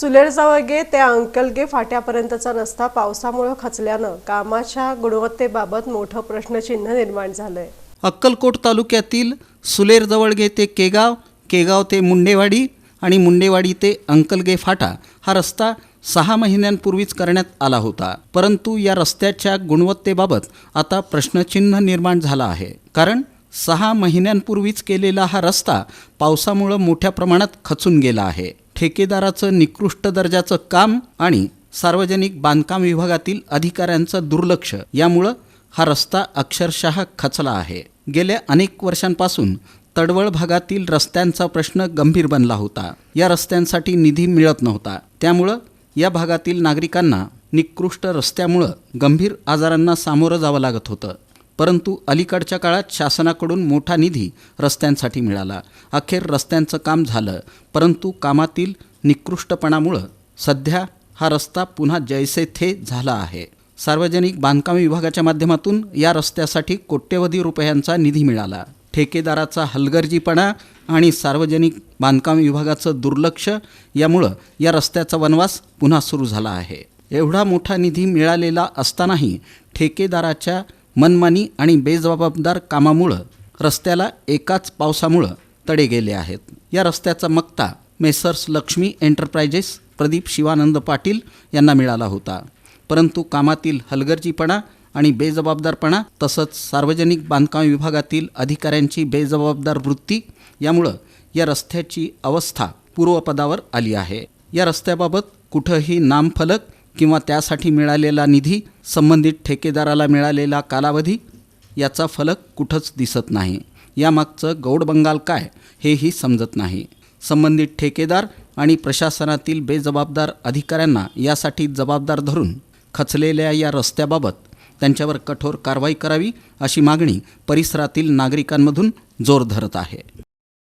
सुलेरजावगे ते अंकलगे फाट्यापर्यंतचा रस्ता पावसामुळे खचल्यानं कामाच्या गुणवत्तेबाबत मोठं प्रश्नचिन्ह निर्माण झालंय. अक्कलकोट तालुक्यातील सुलेरजवळगे ते केगाव केगाव ते मुंडेवाडी आणि मुंडेवाडी ते अंकलगे फाटा हा रस्ता सहा महिन्यांपूर्वीच करण्यात आला होता. परंतु या रस्त्याच्या गुणवत्तेबाबत आता प्रश्नचिन्ह निर्माण झाला आहे. कारण सहा महिन्यांपूर्वीच केलेला हा रस्ता पावसामुळं मोठ्या प्रमाणात खचून गेला आहे. ठेकेदाराचं निकृष्ट दर्जाचं काम आणि सार्वजनिक बांधकाम विभागातील अधिकाऱ्यांचं दुर्लक्ष यामुळं हा रस्ता अक्षरशः खचला आहे. गेल्या अनेक वर्षांपासून तडवळ भागातील रस्त्यांचा प्रश्न गंभीर बनला होता. या रस्त्यांसाठी निधी मिळत नव्हता. त्यामुळं या भागातील नागरिकांना निकृष्ट रस्त्यामुळं गंभीर आजारांना सामोरं जावं लागत होतं. परंतु अलीकडच्या काळात शासनाकडून मोठा निधी रस्त्यांसाठी मिळाला. अखेर रस्त्यांचं काम झालं परंतु कामातील निकृष्टपणामुळं सध्या हा रस्ता पुन्हा जैसे थे झाला आहे. सार्वजनिक बांधकाम विभागाच्या माध्यमातून या रस्त्यासाठी कोट्यवधी रुपयांचा निधी मिळाला. ठेकेदाराचा हलगर्जीपणा आणि सार्वजनिक बांधकाम विभागाचं दुर्लक्ष यामुळं या रस्त्याचा वनवास पुन्हा सुरू झाला आहे. एवढा मोठा निधी मिळालेला असतानाही ठेकेदाराच्या मनमानी आणि बेजबाबदार कामामुळं रस्त्याला एकाच पावसामुळं तडे गेले आहेत. या रस्त्याचा मक्ता मेसर्स लक्ष्मी एंटरप्राइजेस प्रदीप शिवानंद पाटील यांना मिळाला होता. परंतु कामातील हलगर्जीपणा आणि बेजबाबदारपणा तसंच सार्वजनिक बांधकाम विभागातील अधिकाऱ्यांची बेजबाबदार वृत्ती यामुळं या रस्त्याची अवस्था पूर्वपदावर आली आहे. या रस्त्याबाबत कुठंही नामफलक किंवा त्यासाठी मिळालेला निधी संबंधित ठेकेदाराला मिळालेला कालावधी याचा फलक कुठंच दिसत नाही. यामागचं गौड बंगाल काय हेही समजत नाही. संबंधित ठेकेदार आणि प्रशासनातील बेजबाबदार अधिकाऱ्यांना यासाठी जबाबदार धरून खचलेल्या या रस्त्याबाबत त्यांच्यावर कठोर कारवाई करावी अशी मागणी परिसरातील नागरिकांमधून जोर धरत आहे.